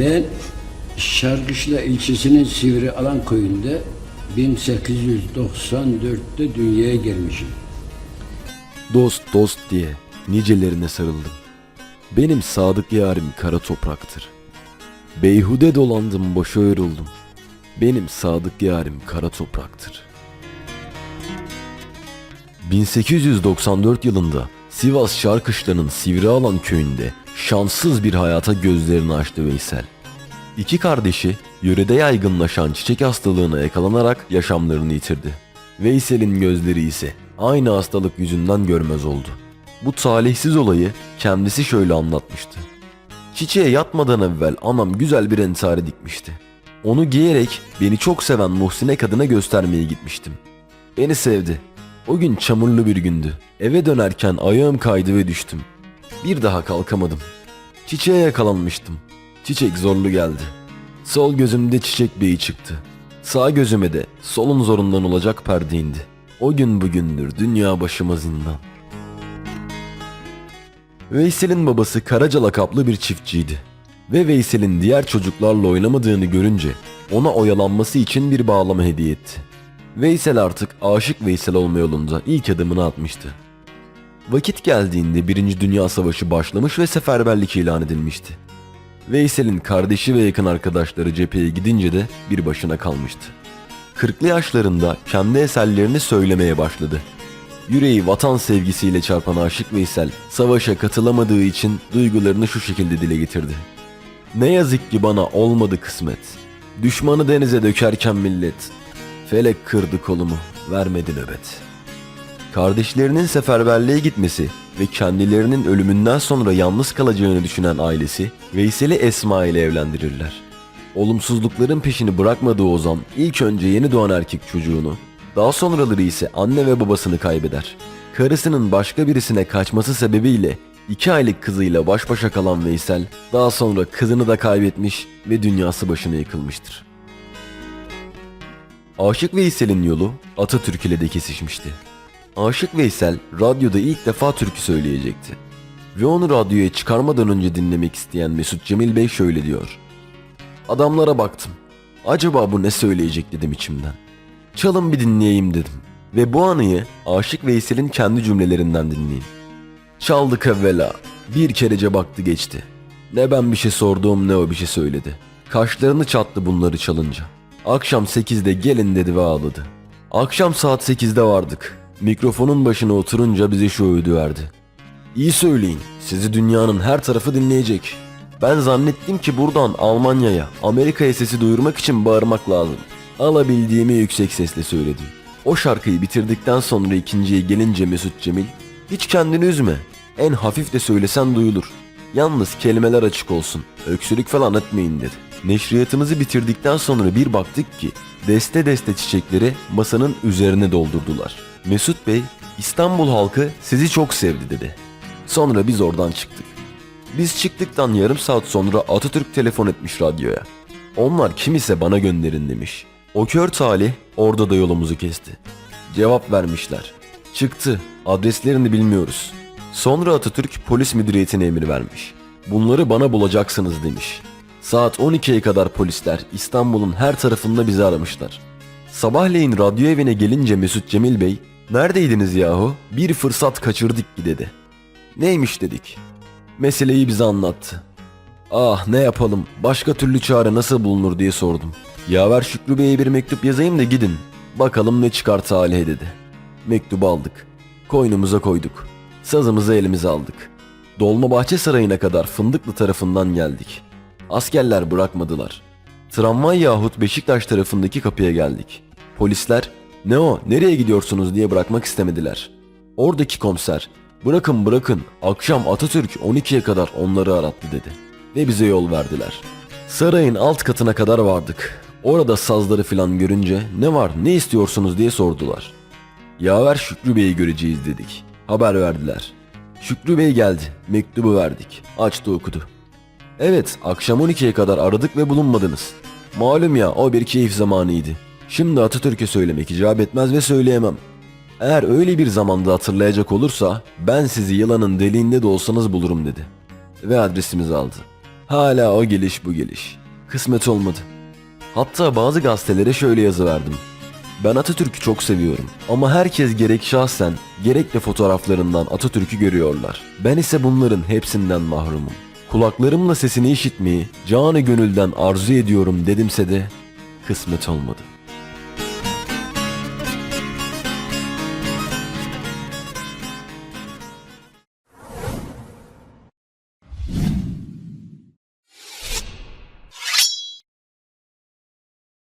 Ben Şarkışla ilçesinin Sivri Alan köyünde 1894'te dünyaya gelmişim. Dost dost diye nicelerine sarıldım. Benim sadık yarim kara topraktır. Beyhude dolandım boşa yoruldum. Benim sadık yarim kara topraktır. 1894 yılında Sivas Şarkışla'nın Sivrialan köyünde şanssız bir hayata gözlerini açtı Veysel. İki kardeşi yörede yaygınlaşan çiçek hastalığına yakalanarak yaşamlarını yitirdi. Veysel'in gözleri ise aynı hastalık yüzünden görmez oldu. Bu talihsiz olayı kendisi şöyle anlatmıştı. Çiçeğe yatmadan evvel anam güzel bir entari dikmişti. Onu giyerek beni çok seven Muhsine kadına göstermeye gitmiştim. Beni sevdi. O gün çamurlu bir gündü. Eve dönerken ayağım kaydı ve düştüm. Bir daha kalkamadım. Çiçeğe yakalanmıştım. Çiçek zorlu geldi. Sol gözümde çiçek beyi çıktı. Sağ gözüme de solun zorundan olacak perde indi. O gün bugündür dünya başıma zindan. Veysel'in babası Karaca lakaplı bir çiftçiydi. Ve Veysel'in diğer çocuklarla oynamadığını görünce ona oyalanması için bir bağlama hediye etti. Veysel artık aşık Veysel olma yolunda ilk adımını atmıştı. Vakit geldiğinde Birinci Dünya Savaşı başlamış ve seferberlik ilan edilmişti. Veysel'in kardeşi ve yakın arkadaşları cepheye gidince de bir başına kalmıştı. Kırklı yaşlarında kendi eserlerini söylemeye başladı. Yüreği vatan sevgisiyle çarpan aşık Veysel, savaşa katılamadığı için duygularını şu şekilde dile getirdi. Ne yazık ki bana olmadı kısmet. Düşmanı denize dökerken millet. Felek kırdı kolumu, vermedi nöbet. Kardeşlerinin seferberliğe gitmesi ve kendilerinin ölümünden sonra yalnız kalacağını düşünen ailesi Veysel'i Esma ile evlendirirler. Olumsuzlukların peşini bırakmadığı Ozan ilk önce yeni doğan erkek çocuğunu, daha sonraları ise anne ve babasını kaybeder. Karısının başka birisine kaçması sebebiyle iki aylık kızıyla baş başa kalan Veysel daha sonra kızını da kaybetmiş ve dünyası başına yıkılmıştır. Aşık Veysel'in yolu Atatürk ile de kesişmişti. Aşık Veysel radyoda ilk defa türkü söyleyecekti. Ve onu radyoya çıkarmadan önce dinlemek isteyen Mesut Cemil Bey şöyle diyor. Adamlara baktım. Acaba bu ne söyleyecek dedim içimden. Çalın bir dinleyeyim dedim. Ve bu anıyı Aşık Veysel'in kendi cümlelerinden dinleyin. Çaldık evvela. Bir kerece baktı geçti. Ne ben bir şey sorduğum ne o bir şey söyledi. Kaşlarını çattı bunları çalınca. Akşam 8'de gelin dedi ve ağladı. Akşam saat 8'de vardık. Mikrofonun başına oturunca bize şu öğüdü verdi. İyi söyleyin, sizi dünyanın her tarafı dinleyecek. Ben zannettim ki buradan Almanya'ya, Amerika'ya sesi duyurmak için bağırmak lazım. Alabildiğimi yüksek sesle söyledim. O şarkıyı bitirdikten sonra ikinciye gelince Mesut Cemil, hiç kendini üzme, en hafif de söylesen duyulur. Yalnız kelimeler açık olsun, öksürük falan etmeyin dedi. Neşriyatımızı bitirdikten sonra bir baktık ki deste deste çiçekleri masanın üzerine doldurdular. Mesut Bey, İstanbul halkı sizi çok sevdi dedi. Sonra biz oradan çıktık. Biz çıktıktan yarım saat sonra Atatürk telefon etmiş radyoya. Onlar kim ise bana gönderin demiş. O kör talih orada da yolumuzu kesti. Cevap vermişler. Çıktı, adreslerini bilmiyoruz. Sonra Atatürk polis müdüriyetine emir vermiş. Bunları bana bulacaksınız demiş. Saat 12'ye kadar polisler İstanbul'un her tarafında bizi aramışlar. Sabahleyin radyo evine gelince Mesut Cemil Bey, neredeydiniz yahu? Bir fırsat kaçırdık ki dedi. Neymiş dedik. Meseleyi bize anlattı. Ah ne yapalım, başka türlü çare nasıl bulunur diye sordum. Yaver Şükrü Bey'e bir mektup yazayım da gidin. Bakalım ne çıkar talih dedi. Mektubu aldık. Koynumuza koyduk. Sazımızı elimize aldık. Dolmabahçe Sarayı'na kadar Fındıklı tarafından geldik. Askerler bırakmadılar. Tramvay yahut Beşiktaş tarafındaki kapıya geldik. Polisler ne o nereye gidiyorsunuz diye bırakmak istemediler. Oradaki komiser bırakın bırakın akşam Atatürk 12'ye kadar onları arattı dedi. Ve bize yol verdiler. Sarayın alt katına kadar vardık. Orada sazları filan görünce ne var ne istiyorsunuz diye sordular. Yaver Şükrü Bey'i göreceğiz dedik. Haber verdiler. Şükrü Bey geldi. Mektubu verdik. Açtı okudu. Evet, akşam 12'ye kadar aradık ve bulunmadınız. Malum ya, o bir keyif zamanıydı. Şimdi Atatürk'e söylemek icap etmez ve söyleyemem. Eğer öyle bir zamanda hatırlayacak olursa, ben sizi yılanın deliğinde de olsanız bulurum dedi. Ve adresimizi aldı. Hala o geliş bu geliş. Kısmet olmadı. Hatta bazı gazetelere şöyle yazı verdim. Ben Atatürk'ü çok seviyorum ama herkes gerek şahsen gerek de fotoğraflarından Atatürk'ü görüyorlar. Ben ise bunların hepsinden mahrumum. Kulaklarımla sesini işitmeyi canı gönülden arzu ediyorum dedimse de kısmet olmadı.